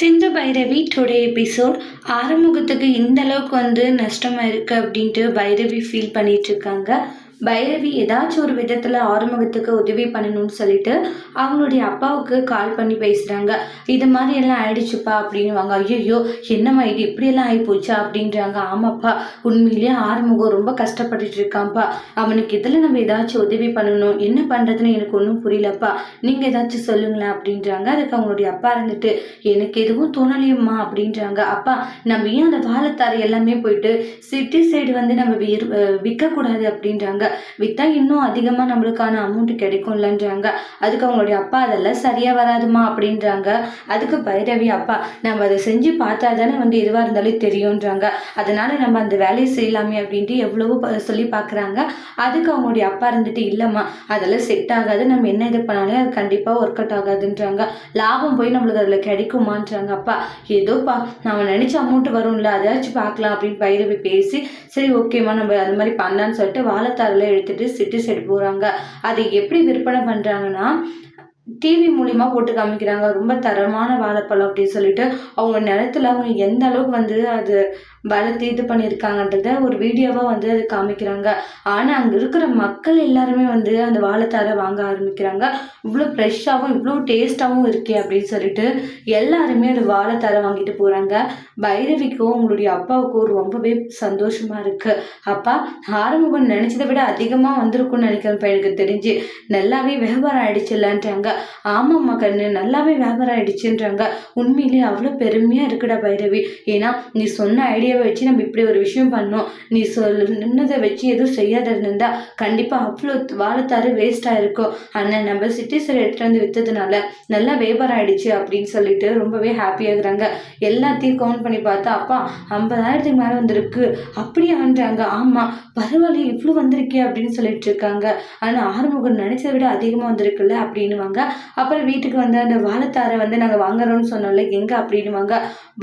சிந்து Bhairavi today episode ஆறுமுகத்துக்கு இந்த அளவுக்கு வந்து நஷ்டமாக இருக்குது அப்படின்ட்டு பைரவி ஃபீல் பண்ணிட்டு இருக்காங்க. பைரவி ஏதாச்சும் ஒரு விதத்தில் ஆறுமுகத்துக்கு உதவி பண்ணணும்னு சொல்லிட்டு அவங்களுடைய அப்பாவுக்கு கால் பண்ணி பேசுகிறாங்க இது மாதிரி எல்லாம் ஆயிடுச்சுப்பா அப்படின்னுவாங்க. ஐயோ என்னம்மா இது? இப்படியெல்லாம் ஆகி போச்சா அப்படின்றாங்க. ஆமாப்பா உண்மையிலேயே ஆறுமுகம் ரொம்ப கஷ்டப்பட்டுட்டு இருக்கான்ப்பா. அவனுக்கு இதில் நம்ம ஏதாச்சும் உதவி பண்ணணும்? என்ன பண்ணுறதுன்னு எனக்கு ஒன்றும் புரியலப்பா. நீங்கள் ஏதாச்சும் சொல்லுங்களேன் அப்படின்றாங்க. அதுக்கு அவங்களுடைய அப்பா இருந்துட்டு எனக்கு எதுவும் தோணலையம்மா அப்படின்றாங்க. அப்பா நம்ம ஏன் அந்த வாழைத்தாரை எல்லாமே போயிட்டு சிட்டி சைடு வந்து நம்ம விற்கக்கூடாது அப்படின்றாங்க. விற்றா இன்னும் அதிகமாக நம்மளுக்கான அமௌண்ட் கிடைக்கும்லன்றாங்க. அதுக்கு அவங்களுடைய அப்பா அதெல்லாம் சரியாக வராதுமா அப்படின்றாங்க. அதுக்கு பைரவி அப்பா நம்ம அதை செஞ்சு பார்த்தா தானே வந்து எதுவாக இருந்தாலும் தெரியுன்றாங்க அதனால நம்ம அந்த வேலையை செய்யலாமே அப்படின்ட்டு எவ்வளவோ சொல்லி பார்க்குறாங்க. அதுக்கு அவங்களுடைய அப்பா இருந்துட்டு இல்லைம்மா அதெல்லாம் செட் ஆகாது. நம்ம என்ன இது பண்ணாலும் அது கண்டிப்பாக ஒர்க் அவுட் ஆகாதுன்றாங்க. லாபம் போய் நம்மளுக்கு அதில் கிடைக்குமான்றாங்க அப்பா. ஏதோப்பா நம்ம நினச்ச அமௌண்ட் வரும்ல அதாச்சும் பார்க்கலாம் அப்படின்னு பைரவி பேசி சரி ஓகேம்மா நம்ம அது மாதிரி பண்ணலான்னு சொல்லிட்டு வாழைத்தாரில் எடுத்துட்டு சிட்டி சைடு போகிறாங்க அதை எப்படி விற்பனை பண்ணுறாங்கன்னா டிவி மூலிமா போட்டு காமிக்கிறாங்க. ரொம்ப தரமான வாழைப்பழம் அப்படின்னு சொல்லிட்டு அவங்க நிலத்துல அவங்க எந்த அளவுக்கு வந்து அது வளர்த்து இது பண்ணியிருக்காங்கன்றத ஒரு வீடியோவாக வந்து அது காமிக்கிறாங்க. ஆனால் அங்கே இருக்கிற மக்கள் எல்லாருமே வந்து அந்த வாழைத்தாரை வாங்க ஆரம்பிக்கிறாங்க. இவ்வளோ ஃப்ரெஷ்ஷாகவும் இவ்வளோ டேஸ்ட்டாகவும் இருக்கே அப்படின்னு சொல்லிட்டு எல்லாருமே அந்த வாழைத்தாரை வாங்கிட்டு போகிறாங்க பைரவிக்கும் உங்களுடைய அப்பாவுக்கும் ரொம்பவே சந்தோஷமாக இருக்குது அப்பா ஆரம்பம் நினச்சதை விட அதிகமாக வந்திருக்கும்னு நினைக்கிறேன் இப்போ எனக்கு தெரிஞ்சு. நல்லாவே வியாபாரம் ஆயிடுச்சுல்லன்றாங்க ஆமாம்மா கண்ணு நல்லாவே வியாபாரம் ஆயிடுச்சுன்றாங்க. உண்மையிலேயே அவ்வளோ பெருமையாக இருக்குடா பைரவி. ஏன்னா நீ சொன்ன ஐடியாவை வச்சு நம்ம இப்படி ஒரு விஷயம் பண்ணோம். நீ சொன்னதை வச்சு எதுவும் செய்யாத இருந்தா கண்டிப்பாக அவ்வளோ வாழத்தாறு வேஸ்ட்டாக இருக்கும். ஆனால் நம்ம சிட்டி சைடு எடுத்துகிட்டு வந்து விற்றதுனால நல்லா வியாபாரம் ஆயிடுச்சு அப்படின்னு சொல்லிட்டு ரொம்பவே ஹாப்பியாகிறாங்க எல்லாத்தையும் கவுண்ட் பண்ணி பார்த்தா அப்பா ஐம்பதாயிரத்துக்கு மேலே வந்திருக்கு. அப்படியான்றாங்க ஆமாம் பரவாயில்ல இவ்வளோ வந்திருக்கே அப்படின்னு சொல்லிட்டு இருக்காங்க. ஆனால் ஆறுமுகம் நினைச்சதை விட அதிகமாக வந்திருக்குல்ல அப்படின்னுவாங்க. அப்புறம் வீட்டுக்கு வந்து அந்த வாழைத்தாரை வந்து நாங்கள் வாங்குறோம்னு சொன்னோம்ல எங்கே அப்படின்னுவாங்க.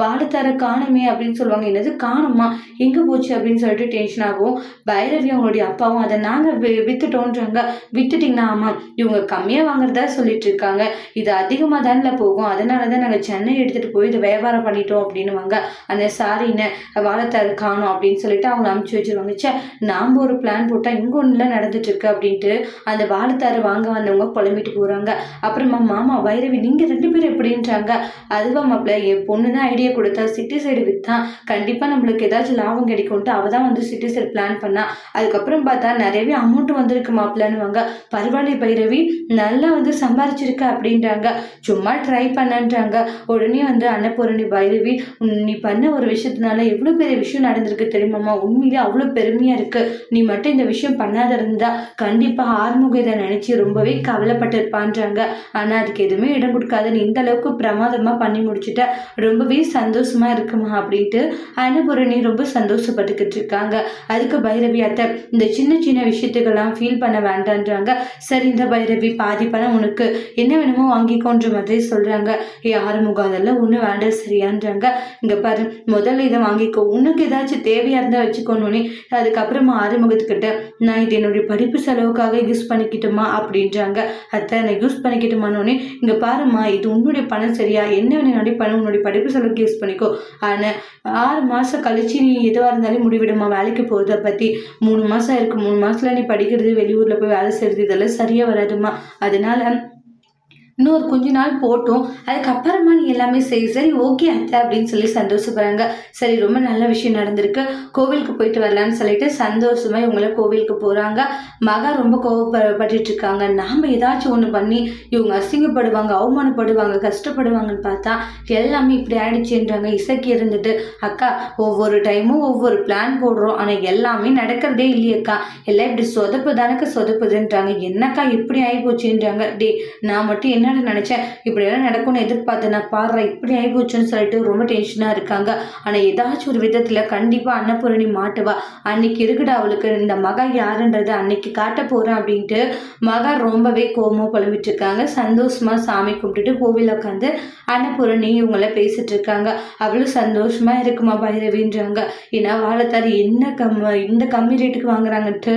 வாழைத்தாரை காணுமே அப்படின்னு சொல்லுவாங்க. என்னது? காணுமா? எங்கே போச்சு அப்படின்னு சொல்லிட்டு டென்ஷன் ஆகும். பைரவி அவங்களுடைய அப்பாவும் அதை நாங்கள் வித்துட்டோன்றாங்க. வித்துட்டிங்கன்னா ஆமாம் இவங்க கம்மியாக வாங்குறதா சொல்லிட்டு இருக்காங்க. இது அதிகமாக தானே போகும். அதனால தான் நாங்கள் சென்னை எடுத்துகிட்டு போய் இதை வியாபாரம் பண்ணிட்டோம் அப்படின்னுவாங்க. அந்த சாரின்னு வாழைத்தாரு காணும் அப்படின்னு சொல்லிட்டு அவங்க அமுச்சு வச்சிருவாங்க. ச்சே நாம் ஒரு பிளான் போட்டால் இங்கே ஒன்றுலாம் நடந்துட்டு இருக்கு அப்படின்ட்டு அந்த வாழைத்தாரு வாங்க வந்தவங்க புலம்பிட்டு போகிறாங்க அப்புறமா மாமா வைரவி நீங்கள் ரெண்டு பேரும் எப்படின்றாங்க. அதுவா மாப்பிள்ள என் பொண்ணு தான் ஐடியா கொடுத்தா சிட்டி சைடு விற்றா கண்டிப்பாக நம்மளுக்கு ஏதாச்சும் லாபம் கிடைக்கும்ட்டு அவள் தான் வந்து சிட்டி சைடு பிளான் பண்ணா. அதுக்கப்புறம் பார்த்தா நிறையவே அமௌண்ட் வந்திருக்கு மாப்பிள்ளன்னுவாங்க பரவாயில்ல பைரவி நல்லா வந்து சம்பாரிச்சிருக்க அப்படின்றாங்க. சும்மா ட்ரை பண்ணன்றாங்க. உடனே வந்து அன்னபூரணி பைரவி உம், நீ பண்ண ஒரு விஷயத்தினால எவ்வளோ பெரிய விஷயம் நடந்திருக்கு தெரியுமாம்மா? உண்மையிலே அவ்வளோ பெருமையாக இருக்கு. நீ மட்டும் இந்த விஷயம் பண்ணாத இருந்தா கண்டிப்பாக ஆறுமுக இதை நினச்சி ரொம்பவே கவலைப்பட்டிருப்பான்றாங்க. சொல்கிறாங்க ஆனால் அதுக்கு எதுவுமே இடம் கொடுக்காது நீ இந்த அளவுக்கு பிரமாதமாக பண்ணி முடிச்சுட்ட ரொம்பவே சந்தோஷமா இருக்குமா அப்படின்ட்டு அன்னபூரணி ரொம்ப சந்தோஷப்பட்டுக்கிட்டு இருக்காங்க. அதுக்கு பைரவி அத்தை இந்த சின்ன சின்ன விஷயத்துக்கெல்லாம் ஃபீல் பண்ண வேண்டான்றாங்க. சரி இந்த பைரவி பாதி பணம் உனக்கு. என்ன வேணுமோ வாங்கிக்கோன்ற மாதிரி சொல்கிறாங்க ஏ ஆறுமுகம் அதெல்லாம் ஒன்றும் வேண்டாம் சரியான்றாங்க. இங்கே பாரு முதல்ல இதை வாங்கிக்கோ. உனக்கு ஏதாச்சும் தேவையாக இருந்தால் வச்சுக்கோணுன்னே அதுக்கப்புறமா ஆறுமுகத்துக்கிட்ட நான் இது என்னுடைய படிப்பு செலவுக்காக யூஸ் பண்ணிக்கிட்டோமா அப்படின்றாங்க. அத்தை நான் யூஸ் பண்ணிக்கிட்டுமானோடனே இங்கே பாரும்மா இது உன்னுடைய பணம் சரியா? என்ன வேணும்னாடி பணம் உன்னுடைய படிப்பு செலவுக்கு யூஸ் பண்ணிக்கோ. ஆனால் ஆறு மாதம் கழிச்சு நீ எதுவாக இருந்தாலும் முடிவிடுமா வேலைக்கு போகிறத பற்றி மூணு மாதம் இருக்குது மூணு மாதத்தில் நீ படிக்கிறது வெளியூரில் போய் வேலை செய்கிறது இதெல்லாம் சரியாக வராதுமா அதனால இன்னொரு கொஞ்ச நாள் போட்டோம். அதுக்கப்புறமா நீ எல்லாமே செய். சரி ஓகே அத்தை அப்படின்னு சொல்லி சந்தோஷப்படுறாங்க. சரி ரொம்ப நல்ல விஷயம் நடந்திருக்கு. கோவிலுக்கு போயிட்டு வரலான்னு சொல்லிட்டு சந்தோஷமா இவங்கள கோவிலுக்கு போகிறாங்க மகா ரொம்ப கோவப்பட்டு இருக்காங்க. நாம் ஏதாச்சும் ஒன்று பண்ணி இவங்க அசிங்கப்படுவாங்க அவமானப்படுவாங்க கஷ்டப்படுவாங்கன்னு பார்த்தா எல்லாமே இப்படி ஆயிடுச்சுன்றாங்க. இசைக்கு இருந்துட்டு அக்கா ஒவ்வொரு டைமும் ஒவ்வொரு பிளான் போடுறோம். ஆனால் எல்லாமே நடக்கிறதே இல்லையக்கா. எல்லாம் இப்படி சொதப்பு தானக்கா சொதப்புதுன்றாங்க. என்னக்கா இப்படி ஆகி போச்சுன்றாங்க டே நான் மட்டும் என்ன என்னடா நினச்சேன். இப்படியெல்லாம் நடக்கும்னு எதிர்பார்த்து நான் பாடுறேன். இப்படி ஆகி போச்சுன்னு சொல்லிட்டு ரொம்ப டென்ஷனாக இருக்காங்க. ஆனால் ஏதாச்சும் ஒரு விதத்தில் கண்டிப்பாக அன்னபூரணி மாட்டுவா. அன்னைக்கு இருக்குடா அவளுக்கு. இந்த மகா யாருன்றது அன்னைக்கு காட்ட போகிறேன் அப்படின்ட்டு மகா ரொம்பவே கோபமாக புலம்பிட்டு இருக்காங்க. சந்தோஷமாக சாமி கும்பிட்டுட்டு கோவிலில் உட்காந்து அன்னபூரணி இவங்கள பேசிட்டு இருக்காங்க. அவ்வளோ சந்தோஷமா இருக்குமா பைரவின்றாங்க. ஏன்னா வாழைத்தார் என்ன கம் இந்த கம்மி ரேட்டுக்கு வாங்குறாங்கன்ட்டு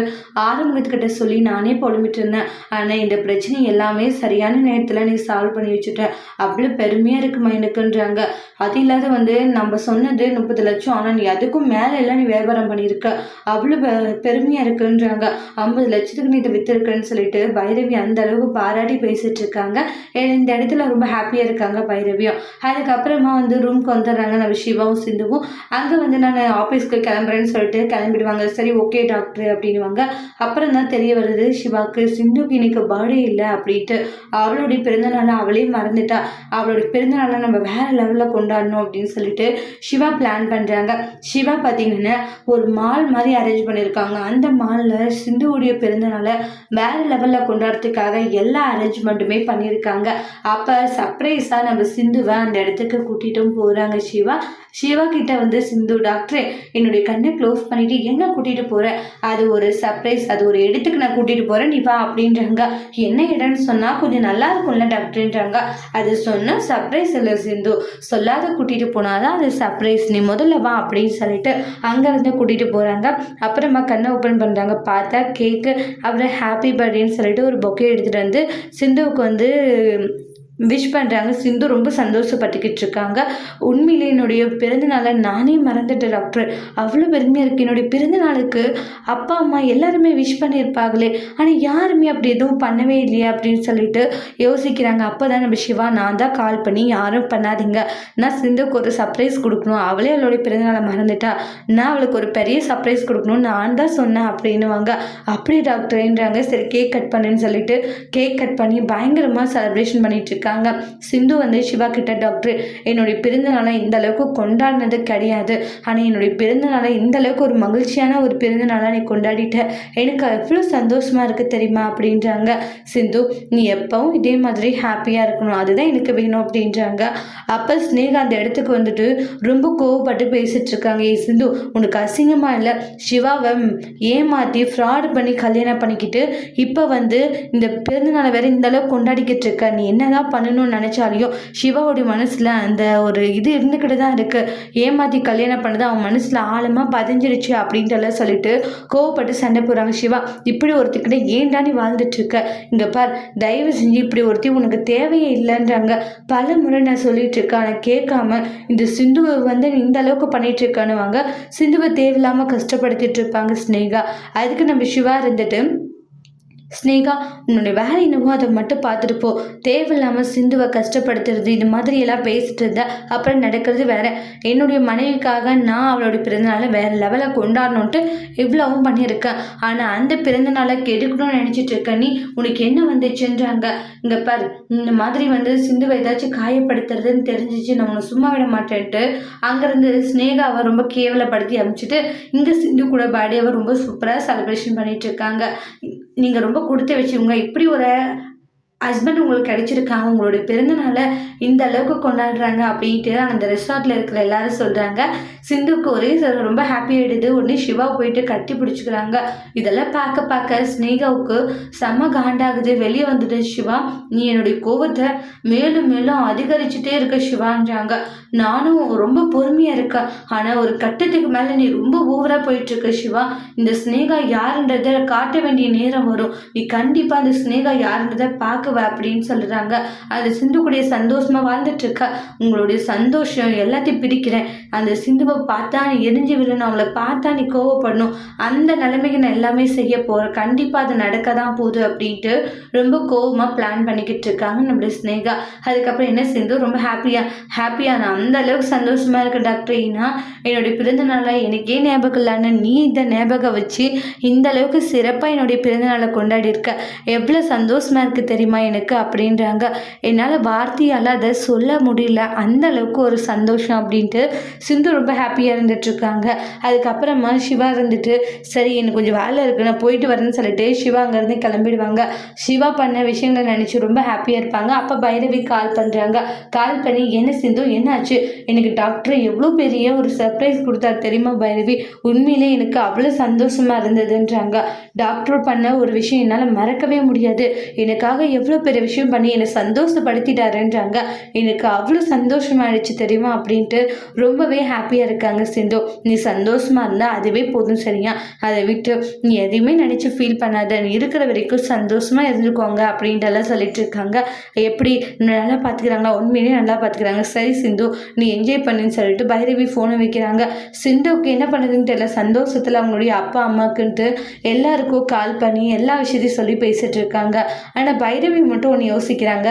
ஆரம்பத்துக்கிட்ட சொல்லி நானே புலம்பிட்டு இருந்தேன். ஆனால் இந்த பிரச்சனை எல்லாமே சரியான நேரத்தில் எல்லாம் நீ சால்வ் பண்ணி வச்சுட்ட. அவ்வளோ பெருமையாக இருக்குமா எனக்குன்றாங்க அது இல்லாத வந்து நம்ம சொன்னது முப்பது லட்சம் ஆனால் நீ அதுக்கும் மேலே எல்லாம் நீ வியாபாரம் பண்ணியிருக்க. அவ்வளோ பெ- பெருமையாக இருக்குன்றாங்க. ஐம்பது லட்சத்துக்கு நீ இதை விற்றுருக்குன்னு சொல்லிட்டு பைரவி அந்த அளவுக்கு பாராட்டி பேசிட்டு இருக்காங்க. இந்த இடத்துல ரொம்ப ஹாப்பியாக இருக்காங்க பைரவியும். அதுக்கப்புறமா வந்து ரூம்க்கு வந்துடுறாங்க. நம்ம சிவாவும் சிந்துவும். அங்கே வந்து நான் ஆஃபீஸ்க்கு கிளம்புறேன்னு சொல்லிட்டு கிளம்பிடுவாங்க. சரி ஓகே டாக்டர் அப்படின்னுவாங்க. அப்புறம் தான் தெரிய வருது சிவாக்கு சிந்துக்கு இன்னைக்கு பர்த்டே இல்லை அப்படின்ட்டு. அவளுடைய பிறந்தநாளை அவளே மறந்துட்டா. அவளோட பிறந்தநாளை நம்ம வேற லெவலில் கொண்டாடணும் அப்படின்னு சொல்லிட்டு சிவா பிளான் பண்ணுறாங்க சிவா பார்த்தீங்கன்னா ஒரு மால் மாதிரி அரேஞ்ச் பண்ணியிருக்காங்க அந்த மாலில் சிந்துவுடைய பிறந்தநாளை வேற லெவலில் கொண்டாடுறதுக்காக எல்லா அரேஞ்ச்மெண்ட்டுமே பண்ணியிருக்காங்க அப்போ சர்ப்ரைஸாக நம்ம சிந்துவை அந்த இடத்துக்கு கூட்டிட்டும் போகிறாங்க சிவா. சிவா கிட்ட வந்து சிந்து டாக்டரே என்னுடைய கண்ணை க்ளோஸ் பண்ணிட்டு எங்கே கூட்டிகிட்டு போகிறேன் அது ஒரு சர்ப்ரைஸ் அது ஒரு இடத்துக்கு நான் கூட்டிகிட்டு போகிறேன் நீ வா அப்படின்றாங்க. என்ன இடம்னு சொன்னால் கொஞ்சம் நல்லா இருக்கும்ல டாக்டர்ன்றாங்க அது சொன்னால் சர்ப்ரைஸ் இல்லை சிந்து. சொல்லாத கூட்டிகிட்டு போனாதான் அது சர்ப்ரைஸ் நீ முதல்ல வா அப்படின்னு சொல்லிட்டு அங்கேருந்து கூட்டிகிட்டு போகிறாங்க அப்புறமா கண்ணை ஓப்பன் பண்ணுறாங்க பார்த்தா கேக்கு அப்புறம் ஹாப்பி பர்த்டேன்னு சொல்லிட்டு ஒரு பொக்கே எடுத்துகிட்டு வந்து சிந்துவுக்கு வந்து விஷ் பண்ணுறாங்க சிந்து ரொம்ப சந்தோஷப்பட்டுக்கிட்டு இருக்காங்க. உண்மையிலே என்னுடைய பிறந்தநாளை நானே மறந்துட்டேன் டாக்டர் அவ்வளோ பெருமையாக இருக்குது என்னுடைய பிறந்தநாளுக்கு அப்பா அம்மா எல்லாருமே விஷ் பண்ணியிருப்பாங்களே. ஆனால் யாருமே அப்படி எதுவும் பண்ணவே இல்லையே அப்படின்னு சொல்லிட்டு யோசிக்கிறாங்க. அப்போ தான் நம்ம சிவா நான் தான் கால் பண்ணி யாரும் பண்ணாதீங்க. நான் சிந்துக்கு ஒரு சர்ப்ரைஸ் கொடுக்கணும். அவளே அவளுடைய பிறந்தநாளை மறந்துட்டா. நான் அவளுக்கு ஒரு பெரிய சர்ப்ரைஸ் கொடுக்கணும். நான் தான் சொன்னேன் அப்படின்னுவாங்க. அப்படி டாக்டர்ன்றாங்க சரி கேக் கட் பண்ணுன்னு சொல்லிட்டு கேக் கட் பண்ணி பயங்கரமாக செலிப்ரேஷன் பண்ணிட்டு இருக்காங்க. சிந்து வந்து சிவா கிட்ட டாக்டர் என்னுடைய பிறந்தநாளை இந்த அளவுக்கு கொண்டாடினது கிடையாது. ஆனால் என்னுடைய பிறந்தநாளை இந்த அளவுக்கு ஒரு மகிழ்ச்சியான ஒரு பிறந்தநாளாக நீ கொண்டாடிட்ட. எனக்கு எவ்வளோ சந்தோஷமா இருக்கு தெரியுமா? அப்படின்றாங்க. சிந்து நீ எப்பவும் இதே மாதிரி ஹாப்பியாக இருக்கணும். அதுதான் எனக்கு வேணும். அப்படின்றாங்க. அப்போ ஸ்னேகா அந்த இடத்துக்கு வந்துட்டு ரொம்ப கோவப்பட்டு பேசிட்டு இருக்காங்க. ஏ சிந்து உனக்கு அசிங்கமாக இல்லை. சிவாவை ஏமாற்றி ஃப்ராட் பண்ணி கல்யாணம் பண்ணிக்கிட்டு இப்போ வந்து இந்த பிறந்தநாளை வேற இந்த அளவுக்கு கொண்டாடிக்கிட்டு இருக்க. நீ என்னதான் பண்ணணும்னு நினச்சாலையும் சிவாவோடைய மனசில் அந்த ஒரு இது இருந்துக்கிட்டு தான் இருக்குது ஏமாற்றி கல்யாணம் பண்ணது அவன் மனசில் ஆழமாக பதிஞ்சிருச்சு அப்படின்ட்டு எல்லாம் சொல்லிட்டு கோவப்பட்டு சண்டை போகிறாங்க சிவா. இப்படி ஒருத்திக்கிட்ட ஏன்டா நீ வாழ்ந்துட்டு இருக்க? பார் தயவு செஞ்சு இப்படி ஒருத்தி உனக்கு தேவையே இல்லைன்றாங்க. பல முறை நான் சொல்லிட்டு இருக்கேன் ஆனால் கேட்காம இந்த சிந்துவை வந்து நீ இந்த அளவுக்கு பண்ணிட்டு இருக்கானுவாங்க சிந்துவை தேவையில்லாமல் கஷ்டப்படுத்திட்டு இருப்பாங்க ஸ்னேகா. அதுக்கு நம்ம சிவா இருந்துட்டு ஸ்னேகா உன்னுடைய வேலை என்னவோ அதை மட்டும் பார்த்துட்டு போ. தேவையில்லாமல் சிந்துவை கஷ்டப்படுத்துறது இது மாதிரி எல்லாம் பேசிட்டு இருந்தா அப்புறம் நடக்கிறது வேற. என்னுடைய மனைவிக்காக நான் அவளுடைய பிறந்தநாளை வேற லெவலில் கொண்டாடணுன்ட்டு இவ்வளவும் பண்ணியிருக்கேன். ஆனால் அந்த பிறந்தநாளை கெடுக்கணும்னு நினச்சிட்டு இருக்க நீ உனக்கு என்ன வந்துச்சுன்றாங்க. இங்கே பாரு இந்த மாதிரி வந்து சிந்துவை ஏதாச்சும் காயப்படுத்துறதுன்னு தெரிஞ்சிச்சு நான் உன்னை சும்மா விட மாட்டேன்ட்டு. அங்கேருந்து ஸ்னேகாவை ரொம்ப கேவலப்படுத்தி அமைச்சிட்டு இங்கே சிந்து கூட பாடியாவை ரொம்ப சூப்பராக செலிப்ரேஷன் பண்ணிட்டு இருக்காங்க. நீங்கள் ரொம்ப கொடுத்து வச்சுருங்க. இப்படி ஒரு ஹஸ்பண்ட் உங்களுக்கு கிடைச்சிருக்காங்க உங்களுடைய பிறந்தநாளை இந்த அளவுக்கு கொண்டாடுறாங்க அப்படின்ட்டு அந்த ரெசார்ட்டில் இருக்கிற எல்லாரும் சொல்கிறாங்க சிந்துக்கு ஒரே சில ரொம்ப ஹாப்பி ஆகிடுது உடனே சிவா போயிட்டு கட்டி பிடிச்சிக்கிறாங்க. இதெல்லாம் பார்க்க பார்க்க ஸ்னேகாவுக்கு செம்ம காண்டாகுது. வெளியே வந்துட்டு சிவா நீ என்னுடைய கோபத்தை மேலும் மேலும் அதிகரிச்சுட்டே இருக்க சிவான்றாங்க. நானும் ரொம்ப பொறுமையாக இருக்கேன். ஆனால் ஒரு கட்டத்துக்கு மேலே நீ ரொம்ப ஓவராக போயிட்டுருக்க சிவா. இந்த ஸ்னேகா யாருன்றதை காட்ட வேண்டிய நேரம் வரும். நீ கண்டிப்பாக அந்த ஸ்னேகா யாருன்றதை பார்க்க பார்க்குவ அப்படின்னு சொல்கிறாங்க அது சிந்து கூடிய சந்தோஷமாக வாழ்ந்துட்டு இருக்க? உங்களுடைய சந்தோஷம் எல்லாத்தையும் பிரிக்கிறேன். அந்த சிந்துவை பார்த்தா நீ எரிஞ்சு விழணும் அவங்கள பார்த்தா நீ கோவப்படணும். அந்த நிலைமைக்கு நான் எல்லாமே செய்ய போகிறேன் கண்டிப்பாக அது நடக்க தான் போகுது அப்படின்ட்டு ரொம்ப கோவமாக பிளான் பண்ணிக்கிட்டு இருக்காங்க நம்மளுடைய ஸ்னேகா அதுக்கப்புறம் என்ன சிந்து? ரொம்ப ஹாப்பியாக ஹாப்பியாக நான் அந்த அளவுக்கு சந்தோஷமாக இருக்க டாக்டர் ஏன்னா என்னுடைய பிறந்த நாளாக எனக்கே ஞாபகம் இல்லைன்னு நீ இந்த ஞாபகம் வச்சு இந்த அளவுக்கு சிறப்பாக என்னுடைய பிறந்த நாளை கொண்டாடி இருக்க. எவ்வளோ சந்தோஷமாக இருக்குது தெரியுமா எனக்கு அப்படின்றாங்க. என்னால் வார்த்தையால் அதை சொல்ல முடியல. அந்த அளவுக்கு ஒரு சந்தோஷம் அப்படின்ட்டு சிந்து ரொம்ப ஹாப்பியாக இருந்துட்டுருக்காங்க. அதுக்கப்புறமா சிவா இருந்துட்டு சரி எனக்கு கொஞ்சம் வேலை இருக்குது நான் போயிட்டு வரேன்னு சொல்லிட்டு சிவா அங்கேருந்து கிளம்பிடுவாங்க. சிவா பண்ண விஷயங்களை நினச்சி ரொம்ப ஹாப்பியாக இருப்பாங்க. அப்போ பைரவி கால் பண்ணுறாங்க கால் பண்ணி என்ன சிந்து என்னாச்சு? எனக்கு டாக்டர் எவ்வளோ பெரிய ஒரு சர்ப்ரைஸ் கொடுத்தாரு தெரியுமா பைரவி? உண்மையிலே எனக்கு அவ்வளோ சந்தோஷமாக இருந்ததுன்றாங்க. டாக்டர் பண்ண ஒரு விஷயம் என்னால் மறக்கவே முடியாது. எனக்காக எவ்வளோ பெரிய விஷயம் பண்ணி என்னை சந்தோஷப்படுத்திட்டாருன்றாங்க. எனக்கு அவ்வளோ சந்தோஷமாயிடுச்சு தெரியுமா? அப்படின்ட்டு ரொம்ப ரொம்பவே ஹாப்பியாக இருக்காங்க சிந்து. நீ சந்தோஷமாக இருந்தால் அதுவே போதும் சரியா? அதை விட்டு நீ எதையுமே நினச்சி ஃபீல் பண்ணாத. நீ இருக்கிற வரைக்கும் சந்தோஷமாக இருந்துக்கோங்க அப்படின்ட்டுலாம் சொல்லிட்டு இருக்காங்க. எப்படி? நல்லா பார்த்துக்கிறாங்களா உண்மையிலேயே நல்லா பார்த்துக்கிறாங்க சரி சிந்து நீ என்ஜாய் பண்ணுன்னு சொல்லிட்டு பைரவி ஃபோனை வைக்கிறாங்க. சிந்துவுக்கு என்ன பண்ணுதுன்னு தெரியல. சந்தோஷத்தில் அவங்களுடைய அப்பா அம்மாக்குன்ட்டு எல்லாருக்கும் கால் பண்ணி எல்லா விஷயத்தையும் சொல்லி பேசிகிட்டு இருக்காங்க. ஆனால் பைரவி மட்டும் ஒன்று யோசிக்கிறாங்க.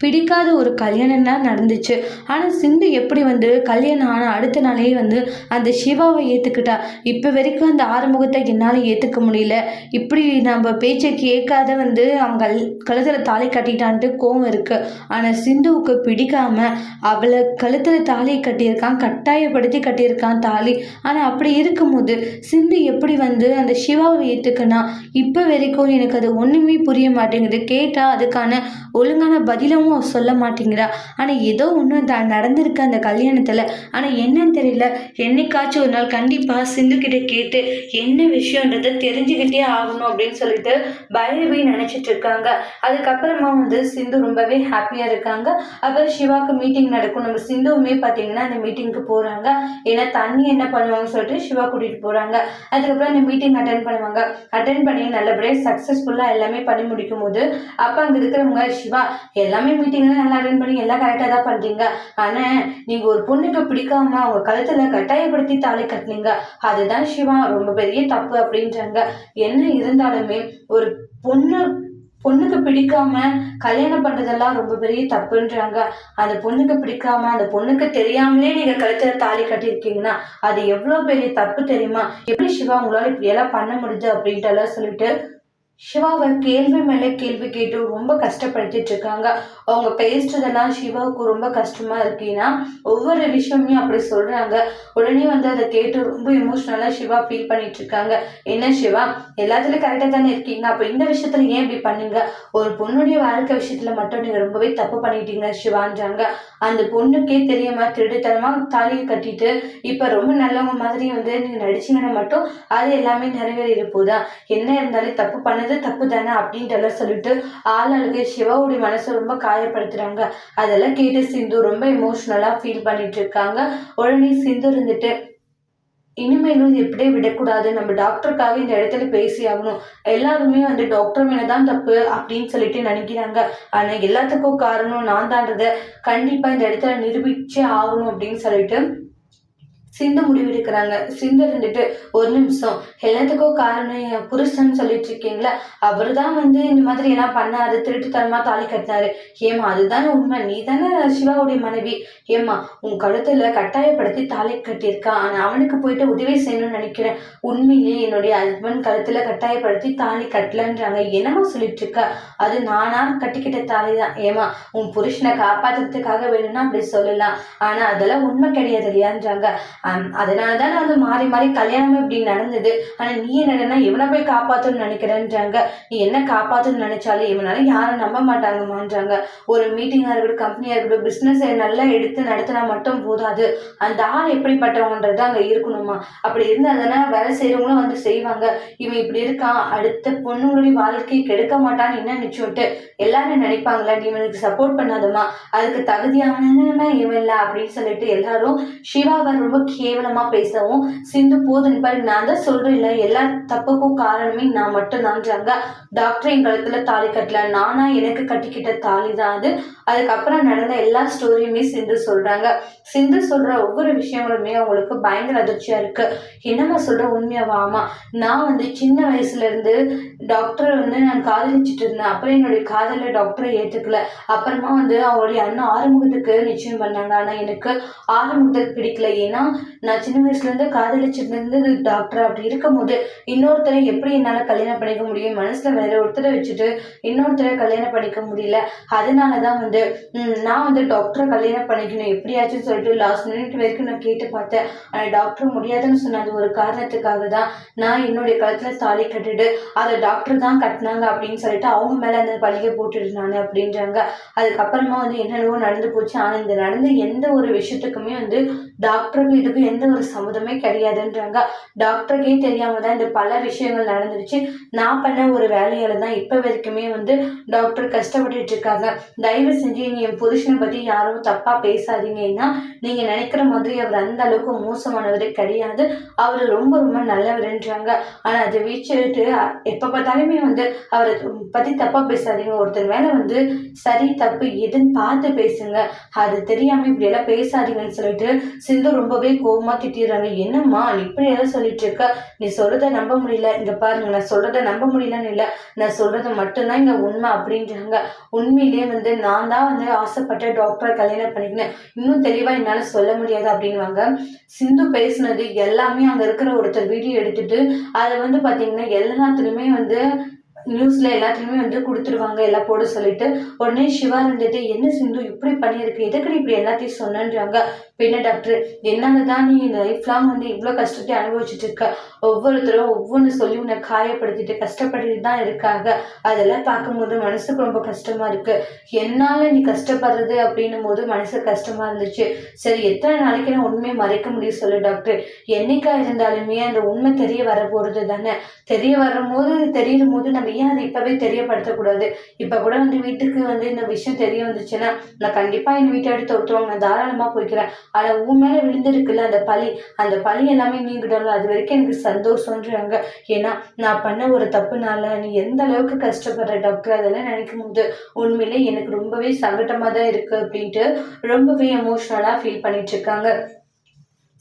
பிடிக்காத ஒரு கல்யாணம் தான் நடந்துச்சு. ஆனால் சிந்து எப்படி வந்து கல்யாணம் ஆன அடுத்த நாளே வந்து அந்த சிவாவை ஏற்றுக்கிட்டா இப்போ வரைக்கும் அந்த ஆறுமுகத்தை என்னால் ஏற்றுக்க முடியல. இப்படி நம்ம பேச்சை கேட்காத வந்து அவங்க கழுத்தில் தாலி கட்டிட்டான்ட்டு கோவம் இருக்குது ஆனால் சிந்துவுக்கு பிடிக்காம அவளை கழுத்தில் தாலி கட்டியிருக்கான் கட்டாயப்படுத்தி கட்டியிருக்கான் தாலி. ஆனால் அப்படி இருக்கும்போது சிந்து எப்படி வந்து அந்த சிவாவை ஏற்றுக்கனா இப்போ வரைக்கும் எனக்கு அது ஒன்றுமே புரிய மாட்டேங்குது. கேட்டால் அதுக்கான ஒழுங்கான பதிலும் அவ சொல்ல மாட்டேங்கிறா. ஆனால் ஏதோ ஒன்று த நடந்திருக்கு அந்த கல்யாணத்தில். ஆனால் என்னன்னு தெரியல. என்னைக்காச்சும் ஒரு நாள் கண்டிப்பாக சிந்து கிட்ட கேட்டு என்ன விஷயன்றதை தெரிஞ்சுக்கிட்டே ஆகணும் அப்படின்னு சொல்லிட்டு பைரவி நினச்சிட்டு இருக்காங்க. அதுக்கப்புறமா வந்து சிந்து ரொம்பவே ஹாப்பியாக இருக்காங்க. அப்புறம் சிவாவுக்கு மீட்டிங் நடக்கும். நம்ம சிந்துவுமே பார்த்தீங்கன்னா அந்த மீட்டிங்க்கு போகிறாங்க ஏன்னா தண்ணி என்ன பண்ணுவாங்கன்னு சொல்லிட்டு சிவா கூட்டிகிட்டு போகிறாங்க அதுக்கப்புறம் அந்த மீட்டிங் அட்டன் பண்ணுவாங்க. அட்டன் பண்ணி நல்லபடியாக சக்ஸஸ்ஃபுல்லாக எல்லாமே பண்ணி முடிக்கும் போது அப்போ அங்கே இருக்கிறவங்க சிவா எல்லாமே மீட்டிங்லாம் நல்லா அட்டன் பண்ணி எல்லாம் கரெக்டாக தான் பண்ணுறீங்க ஆனால் நீங்கள் ஒரு பொண்ணுக்கு பிடிக்காம அவங்க கழுத்தில் கட்டாயப்படுத்தி தாலி கட்டினீங்க. அதுதான் சிவா ரொம்ப பெரிய தப்பு அப்படின்றாங்க. என்ன இருந்தாலுமே ஒரு பொண்ணு பொண்ணுக்கு பிடிக்காம கல்யாணம் பண்றதெல்லாம் ரொம்ப பெரிய தப்புன்றாங்க. அந்த பொண்ணுக்கு பிடிக்காம அந்த பொண்ணுக்கு தெரியாமலே நீங்க கழுத்துல தாலி கட்டியிருக்கீங்கன்னா அது எவ்வளவு பெரிய தப்பு தெரியுமா? எப்படி சிவா உங்களால இப்படி எல்லாம் பண்ண முடியுது அப்படின்ட்டு எல்லாம் சொல்லிட்டு சிவாவை கேள்வி மேலே கேள்வி கேட்டு ரொம்ப கஷ்டப்படுத்திட்டு இருக்காங்க. அவங்க பேசுறதெல்லாம் சிவாவுக்கு ரொம்ப கஷ்டமா இருக்கீங்கன்னா ஒவ்வொரு விஷயமே அப்படி சொல்றாங்க. உடனே வந்து அதை கேட்டு ரொம்ப இமோஷனலா சிவா ஃபீல் பண்ணிட்டு இருக்காங்க. என்ன சிவா எல்லாத்துலயும் கரெக்டா தானே இருக்கீங்க. அப்போ இந்த விஷயத்துல ஏன் இப்படி பண்ணுங்க? ஒரு பொண்ணுடைய வாழ்க்கை விஷயத்துல மட்டும் நீங்க ரொம்பவே தப்பு பண்ணிட்டீங்க சிவான்றாங்க. அந்த பொண்ணுக்கே தெரியாம திருடுத்தனமா தாலியை கட்டிட்டு இப்ப ரொம்ப நல்லவங்க மாதிரி வந்து நீங்க நடிச்சீங்கன்னா மட்டும் அது எல்லாமே நிறைவேறி போதா என்ன இருந்தாலும் தப்பு பண்ண பண்ணது தப்பு தானே அப்படின்ட்டு சொல்லிட்டு ஆளாளுக்கு சிவாவுடைய மனசை ரொம்ப காயப்படுத்துறாங்க. அதெல்லாம் கேட்டு சிந்து ரொம்ப எமோஷ்னலாக ஃபீல் பண்ணிட்டு இருக்காங்க. உடனே சிந்து இருந்துட்டு இனிமேலும் எப்படியே விடக்கூடாது. நம்ம டாக்டருக்காக இந்த இடத்துல பேசி ஆகணும். எல்லாருமே வந்து டாக்டர் மேலே தான் தப்பு அப்படின்னு சொல்லிட்டு நினைக்கிறாங்க ஆனால் எல்லாத்துக்கும் காரணம் நான் தான்றதை. கண்டிப்பாக இந்த இடத்துல நிரூபிச்சே ஆகணும் அப்படின்னு சொல்லிட்டு சிந்து முடிவெடுக்கிறாங்க. சிந்து இருந்துட்டு ஒரு நிமிஷம் எல்லாத்துக்கும் காரணம் என் புருஷன் சொல்லிட்டு இருக்கீங்களா அவர் தான் வந்து இந்த மாதிரி எல்லாம் பண்ணாரு திருட்டுத்தனமா தாலி கட்டினாரு. ஏமா அதுதானே உண்மை. நீ தானே சிவாவுடைய மனைவி. ஏமா உன் கழுத்துல கட்டாயப்படுத்தி தாலி கட்டியிருக்கான் ஆனா அவனுக்கு போயிட்டு உதவி செய்யணும்னு நினைக்கிறேன். உண்மையிலேயே என்னுடைய ஹஸ்பண்ட் கழுத்துல கட்டாயப்படுத்தி தாலி கட்டலன்றாங்க. என்னமோ சொல்லிட்டு இருக்க அது நானா கட்டிக்கிட்ட தாலி தான். ஏமா உன் புருஷனை காப்பாத்துறதுக்காக வேணும்னா அப்படி சொல்லலாம். ஆனா அதெல்லாம் உண்மை கிடையாது இல்லையான்றாங்க. அதனால தான் நான் வந்து மாறி மாறி கல்யாணமே இப்படி நடந்தது. ஆனால் நீ என்னடனா இவனை போய் காப்பாற்றணும்னு நினைக்கிறேன்றாங்க. நீ என்ன காப்பாற்றணும்னு நினைச்சாலும் இவனால யாரும் நம்ப மாட்டாங்கம்மான்றாங்க. ஒரு மீட்டிங்காக இருக்கட்டும் கம்பெனியாக இருக்கட்டும் பிஸ்னஸ் நல்லா எடுத்து நடத்தினா மட்டும் போதாது. அந்த ஆள் எப்படிப்பட்டவங்கன்றது அங்கே இருக்கணுமா? அப்படி இருந்தால் வேலை செய்கிறவங்களும் வந்து செய்வாங்க. இவன் இப்படி இருக்கான் அடுத்த பொண்ணுங்களுடைய வாழ்க்கையை கெடுக்க மாட்டான்னு என்ன நிச்சயம்ட்டு எல்லாரும் நினைப்பாங்களா நீ இவனுக்கு சப்போர்ட் பண்ணாதம்மா. அதுக்கு தகுதியான இவன் இல்லை அப்படின்னு சொல்லிட்டு எல்லாரும் சிவாவை ரொம்ப கேவலமா பேசவும் சிந்து போது பாரு நான் தான் சொல்றேன் இல்ல எல்லா தப்புக்கும் காரணமே நான் மட்டும் தான்றாங்க டாக்டர் என் கழுத்துல தாலி கட்டல. நானா எனக்கு கட்டிக்கிட்ட தாலி தான் அது. அதுக்கப்புறம் நடந்த எல்லா ஸ்டோரியுமே சிந்து சொல்றாங்க. சிந்து சொல்ற ஒவ்வொரு விஷயங்களுமே அவங்களுக்கு பயங்கர அதிர்ச்சியா இருக்கு. என்னம்மா சொல்ற உண்மையாவாமா நான் வந்து சின்ன வயசுல இருந்து டாக்டரை வந்து நான் காதலிச்சுட்டு இருந்தேன். அப்புறம் என்னுடைய காதலில் டாக்டரை ஏத்துக்கல. அப்புறமா வந்து அவங்களுடைய அண்ணன் ஆறுமுகத்துக்கு நிச்சயம் பண்ணாங்க. ஆனால் எனக்கு ஆறுமுகத்துக்கு பிடிக்கல. ஏன்னா நான் சின்ன வயசுலேருந்து காதலிச்சிருந்தது டாக்டர் அப்படி இருக்கும்போது இன்னொருத்தரை எப்படி என்னால் கல்யாணம் பண்ணிக்க முடியும்? மனசில் வேற ஒருத்தரை வச்சுட்டு இன்னொருத்தரை கல்யாணம் பண்ணிக்க முடியல. அதனால தான் வந்து நான் வந்து டாக்டரை கல்யாணம் பண்ணிக்கணும். எப்படியாச்சும் சொல்லிட்டு லாஸ்ட் மினிட் வரைக்கும் நான் கேட்டு பார்த்தேன். ஆனால் டாக்டர் முடியாதுன்னு சொன்னது ஒரு காரணத்துக்காக தான் நான் என்னுடைய கழுத்தில் தாலி கட்டிட்டு அதை டாக்டர் தான் கட்டினாங்க அப்படின்னு சொல்லிட்டு அவங்க மேலே அந்த பழிகை போட்டுருந்தாங்க அப்படின்றாங்க. அதுக்கப்புறமா வந்து என்னென்னவோ நடந்து போச்சு. ஆனால் இந்த நடந்த எந்த ஒரு விஷயத்துக்குமே வந்து டாக்டர் இதுக்கு இதுக்கும் எந்த ஒரு சம்மதமே கிடையாதுன்றாங்க. டாக்டருக்கே தெரியாம தான் இந்த பல விஷயங்கள் நடந்துருச்சு. நான் பண்ண ஒரு வேலையால தான் இப்போ வரைக்குமே வந்து டாக்டர் கஷ்டப்பட்டுட்டு இருக்காங்க. தயவு செஞ்சு நீ என் புருஷனை பற்றி யாரும் தப்பாக பேசாதீங்கன்னா நீங்கள் நினைக்கிற மாதிரி அவர் அந்த அளவுக்கு மோசமானவர் கிடையாது. அவர் ரொம்ப ரொம்ப நல்லவர்ன்றாங்க. ஆனால் அதை வீச்சிட்டு எப்போ பார்த்தாலுமே வந்து அவரை பற்றி தப்பாக பேசாதீங்க. ஒருத்தர் மேலே வந்து சரி தப்பு எதுன்னு பார்த்து பேசுங்க. அது தெரியாமல் இப்படியெல்லாம் பேசாதீங்கன்னு சொல்லிட்டு சிந்து ரொம்பவே கோபமாக திட்டிடுறாங்க. என்னம்மா நீ இப்படி எல்லாம் சொல்லிட்டு இருக்க நீ சொல்கிறத நம்ப முடியல. இங்கே பாருங்க நான் சொல்கிறத நம்ப முடியலன்னு இல்லை. நான் சொல்கிறது மட்டும்தான் இங்கே உண்மை அப்படின்றாங்க. உண்மையிலேயே வந்து நான் தான் வந்து ஆசைப்பட்ட டாக்டரை கல்யாணம் பண்ணிக்கினேன் இன்னும் தெளிவாக என்னால் சொல்ல முடியாது அப்படின்வாங்க சிந்து பேசுனது எல்லாமே அங்கே இருக்கிற ஒருத்தர் வீடியோ எடுத்துட்டு அதை வந்து பார்த்தீங்கன்னா எல்லாத்துலேயுமே வந்து நியூஸில் எல்லாத்துலேயுமே வந்து கொடுத்துருவாங்க எல்லாம் போட சொல்லிட்டு. உடனே சிவா இருந்துட்டு என்ன சிந்து இப்படி பண்ணியிருக்கு? எதுக்கு இப்படி எல்லாத்தையும் சொன்னன்றாங்க? பின்ன டாக்டர் என்னால தான் நீ லைஃப் லாங் வந்து இவ்வளோ கஷ்டத்தை அனுபவிச்சுட்டு இருக்க ஒவ்வொருத்தரும் ஒவ்வொன்று சொல்லி உன்னை காயப்படுத்திட்டு கஷ்டப்பட்டுட்டு தான் இருக்காங்க. அதெல்லாம் பார்க்கும்போது மனசுக்கு ரொம்ப கஷ்டமா இருக்கு. என்னால் நீ கஷ்டப்படுறது அப்படின்னும் போது மனசு கஷ்டமா இருந்துச்சு. சரி எத்தனை நாளைக்கு நான் உண்மையை மறைக்க முடியும் சொல்லு டாக்டர் என்னைக்கா இருந்தாலுமே அந்த உண்மை தெரிய வர போகிறது தானே. தெரிய வரும்போது தெரியும் போது நம்ம ஏன் அதை இப்போவே தெரியப்படுத்தக்கூடாது? இப்போ கூட வந்து வீட்டுக்கு வந்து இந்த விஷயம் தெரிய வந்துச்சுன்னா நான் கண்டிப்பாக என் வீட்டை எடுத்து ஒருத்தவங்க நான் தாராளமாக போய்க்கிறேன். ஆனால் உன் மேலே விழுந்திருக்குல்ல அந்த பழி? அந்த பழி எல்லாமே நீங்கிடணும் அது வரைக்கும் எனக்கு சந்தோஷன்றாங்க ஏன்னா நான் பண்ண ஒரு தப்புனால நீ எந்த அளவுக்கு கஷ்டப்படுற டாக்டர் அதெல்லாம் நினைக்கும் போது உண்மையிலே எனக்கு ரொம்பவே சங்கடமாக தான் இருக்குது அப்படின்ட்டு ரொம்பவே எமோஷ்னலாக ஃபீல் பண்ணிட்டு இருக்காங்க.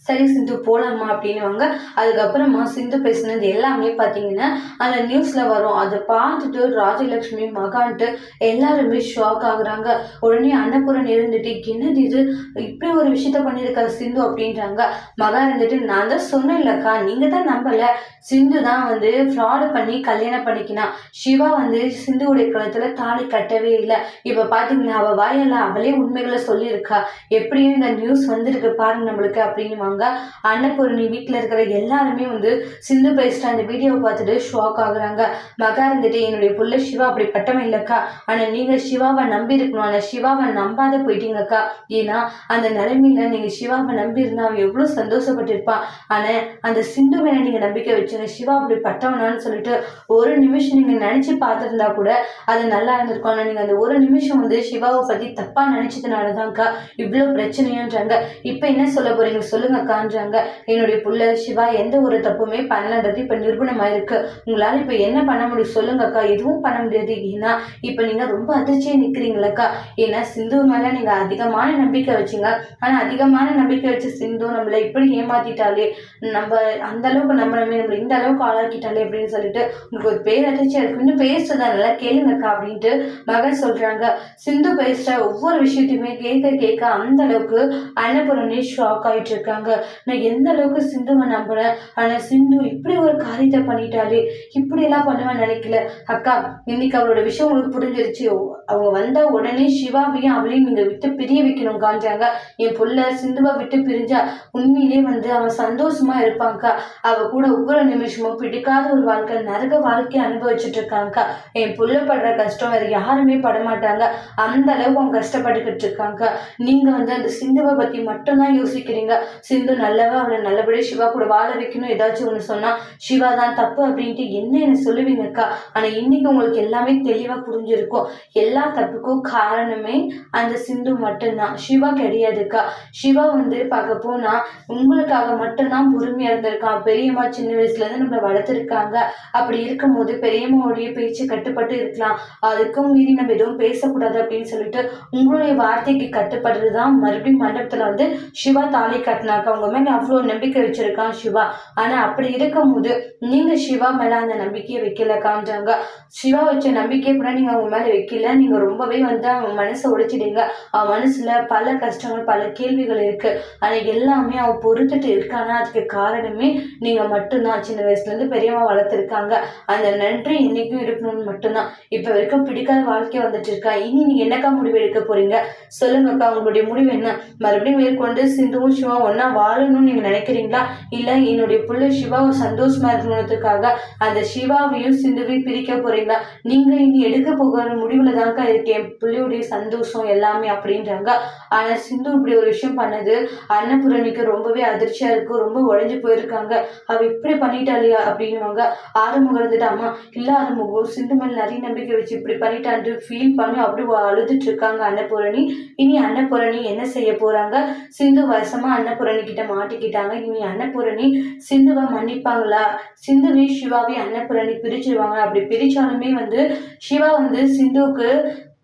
சரி சிந்து போகலாமா அப்படின்னுவாங்க. அதுக்கப்புறமா சிந்து பேசுனது எல்லாமே பார்த்தீங்கன்னா அந்த நியூஸில் வரும். அதை பார்த்துட்டு ராஜலக்ஷ்மி மகான்ட்டு எல்லாருமே ஷாக் ஆகுறாங்க. உடனே அன்னபுரன் இருந்துட்டு என்னது இது? இப்படி ஒரு விஷயத்த பண்ணியிருக்காரு சிந்து? அப்படின்றாங்க. மகா இருந்துட்டு நான் தான் சொன்னேன்லக்கா நீங்கள் தான் நம்பலை. சிந்து தான் வந்து ஃப்ராடு பண்ணி கல்யாணம் பண்ணிக்கினா. சிவா வந்து சிந்துவுடைய குளத்தில் தாலி கட்டவே இல்லை. இப்போ பார்த்தீங்கன்னா அவள் வாயெல்லாம் அவளே உண்மைகளை சொல்லியிருக்கா. எப்படியும் இந்த நியூஸ் வந்திருக்கு பாருங்க நம்மளுக்கு அப்படின்னு சொல்கிறாங்க அன்னபூர்ணி வீட்டில் இருக்கிற எல்லாருமே வந்து சிந்து பேசுகிற அந்த வீடியோவை பார்த்துட்டு ஷாக் ஆகுறாங்க. மகா இருந்துட்டு என்னுடைய புள்ள சிவா அப்படி பட்டமே இல்லைக்கா. ஆனால் நீங்கள் சிவாவை நம்பி இருக்கணும். ஆனால் சிவாவை நம்பாத போயிட்டீங்கக்கா. ஏன்னா அந்த நிலைமையில நீங்கள் சிவாவை நம்பி இருந்தால் அவன் எவ்வளோ சந்தோஷப்பட்டிருப்பான். ஆனால் அந்த சிந்து மேலே நீங்கள் நம்பிக்கை வச்சுங்க. சிவா அப்படி பட்டவனான்னு சொல்லிட்டு ஒரு நிமிஷம் நீங்கள் நினச்சி பார்த்துருந்தா கூட அது நல்லா இருந்திருக்கும். ஆனால் நீங்கள் அந்த ஒரு நிமிஷம் வந்து சிவாவை பற்றி தப்பாக நினச்சதுனால தான்க்கா இவ்வளோ பிரச்சனையான்றாங்க இப்போ என்ன சொல்ல போகிறீங்க சொல்லுங்க காண்றாங்க. என்னுடைய புள்ள சிவா எந்த ஒரு தப்புமே பண்ணலன்றது இப்போ நிரூபணமாயிருக்கு உங்களால் இப்போ என்ன பண்ண முடியும் சொல்லுங்கக்கா. எதுவும் பண்ண முடியாது ஏன்னா இப்போ நீங்கள் ரொம்ப அதிர்ச்சியாக நிற்கிறீங்களக்கா ஏன்னா சிந்து மேலே நீங்கள் அதிகமான நம்பிக்கை வச்சிங்க. ஆனால் அதிகமான நம்பிக்கை வச்ச சிந்து நம்மளை இப்படி ஏமாத்திட்டாலே நம்ம அந்த அளவுக்கு நம்ம நம்மளை இந்த அளவுக்கு ஆளாக்கிட்டாலே அப்படின்னு சொல்லிட்டு உங்களுக்கு ஒரு பேர் அதிர்ச்சியாக இருக்கு. இன்னும் பேசுறதா நல்லா கேளுங்கக்கா அப்படின்ட்டு மகள் சொல்கிறாங்க சிந்து பேசுகிற ஒவ்வொரு விஷயத்தையுமே கேட்க கேட்க அந்த அளவுக்கு அன்னபுரணி ஷாக் ஆகிட்டு இருக்காங்க. நான் எந்த அளவுக்கு சிந்துவை நம்புறேன்? ஆனால் சிந்து இப்படி ஒரு காரியத்தை பண்ணிட்டாலே இப்படியெல்லாம் பண்ணுவேன் நினைக்கல. அக்கா இன்னைக்கு அவளோட விஷயம் உங்களுக்கு புரிஞ்சிருச்சு. அவங்க வந்த உடனே சிவாவையும் அவளையும் நீங்க விட்டு பிரிய வைக்கணும் காஞ்சாங்க. என் புள்ள சிந்துவை விட்டு பிரிஞ்சா உண்மையிலே வந்து அவன் சந்தோஷமா இருப்பாங்க்கா அவ கூட ஒவ்வொரு நிமிஷமும் பிடிக்காத ஒரு வாழ்க்கை நரக வாழ்க்கையை அனுபவிச்சுட்டு இருக்காங்கக்கா என் புள்ள படுற கஷ்டம் வேற யாருமே படமாட்டாங்க. அந்த அளவுக்கு அவங்க கஷ்டப்பட்டுக்கிட்டு இருக்காங்க நீங்க வந்து அந்த சிந்துவை பத்தி மட்டும்தான் யோசிக்கிறீங்க. சிந்து நல்லவா? அவளை நல்லபடியாக சிவா கூட வாழ வைக்கணும் ஏதாச்சும் ஒன்று சொன்னா சிவா தான் தப்பு அப்படின்ட்டு என்ன என்ன சொல்லுவீங்கக்கா? ஆனால் இன்னைக்கு உங்களுக்கு எல்லாமே தெளிவாக புரிஞ்சிருக்கும். எல்லா தப்புக்கும் காரணமே அந்த சிந்து மட்டும்தான். சிவா கிடையாதுக்கா. சிவா வந்து பார்க்க போனால் உங்களுக்காக மட்டும்தான் பொறுமையாக இருந்திருக்கான் பெரியம்மா சின்ன வயசுலேருந்து நம்மளை வளர்த்துருக்காங்க. அப்படி இருக்கும்போது பெரியம்மாவுடைய பேச்சு கட்டுப்பட்டு இருக்கலாம். அதுக்கும் மீறி நம்ம எதுவும் பேசக்கூடாது அப்படின்னு சொல்லிட்டு உங்களுடைய வார்த்தைக்கு கட்டுப்படுறது தான் மறுபடியும் மண்டபத்தில் வந்து சிவா தாலி கட்டினாக்கா அவங்க மேலே அவ்வளோ நம்பிக்கை வச்சிருக்கான் சிவா. ஆனால் அப்படி இருக்கும்போது நீங்கள் சிவா மேலே அந்த நம்பிக்கையை வைக்கலக்கான்றாங்க. சிவா வச்ச நம்பிக்கையை கூட நீங்கள் அவங்க மேலே வைக்கல நீங்கள் ரொம்பவே வந்து அவன் மனசை உடைச்சிடுங்க அவன் மனசில் பல கஷ்டங்கள் பல கேள்விகள் இருக்குது அதை எல்லாமே அவன் பொறுத்துட்டு இருக்கானா? அதுக்கு காரணமே நீங்கள் மட்டும்தான். சின்ன வயசுலேருந்து பெரியவா வளர்த்துருக்காங்க. அந்த நன்றி இன்னைக்கும் இருக்கணும்னு மட்டும்தான். இப்போ வரைக்கும் பிடிக்காத வாழ்க்கை வந்துட்டு இருக்கா? இனி நீங்கள் என்னக்கா முடிவு எடுக்க போறீங்க? சொல்லுங்கக்கா உங்களுடைய முடிவு என்ன? மறுபடியும் மேற்கொண்டு சிந்துவும் சிவா ஒன்றா வாழணும்னு நீங்கள் நினைக்கிறீங்களா? இல்லை என்னுடைய பிள்ளை சிவாவை சந்தோஷமா இருக்கணுன்றதுக்காக அந்த சிவாவையும் சிந்துவையும் பிரிக்க போறீங்களா? நீங்கள் இனி எடுக்க போகிற முடிவில் தான் பக்கம் இருக்கேன் புள்ளியுடைய சந்தோஷம் எல்லாமே அப்படின்றாங்க. ஆனால் சிந்து இப்படி ஒரு விஷயம் பண்ணது அன்னபூரணிக்கு ரொம்பவே அதிர்ச்சியாக இருக்கும் ரொம்ப உடஞ்சி போயிருக்காங்க. அவள் இப்படி பண்ணிட்டாளியா அப்படின்னுவாங்க. ஆறுமுகம் இருந்துட்டு அம்மா இல்லை ஆறுமுகம் சிந்து மேலே நிறைய நம்பிக்கை வச்சு இப்படி பண்ணிட்டான்ட்டு ஃபீல் பண்ணி அப்படி அழுதுட்டு இருக்காங்க அன்னபூரணி. இனி அன்னபூரணி என்ன செய்ய போறாங்க? சிந்து வருஷமாக அன்னபூரணி கிட்ட மாட்டிக்கிட்டாங்க. இனி அன்னபூரணி சிந்துவை மன்னிப்பாங்களா? சிந்துவையும் சிவாவையும் அன்னபூரணி பிரிச்சிருவாங்க அப்படி பிரிச்சாலுமே வந்து சிவா வந்து சிந்துவுக்கு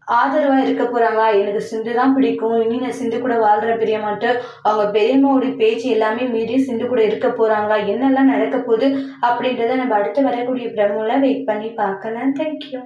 ஆதரவா இருக்க போறாங்களா? எனக்கு சிந்து தான் பிடிக்கும். இனி நான் சிந்து கூட வாழ்ற பிரிய அவங்க பெரியம்மாவுடைய பேச்சு எல்லாமே மீறி சிந்து கூட இருக்க போறாங்களா? என்னெல்லாம் நடக்க போகுது அப்படின்றத நம்ம அடுத்து வரக்கூடிய பிரமுல வெயிட் பண்ணி பார்க்கலாம். தேங்க்யூ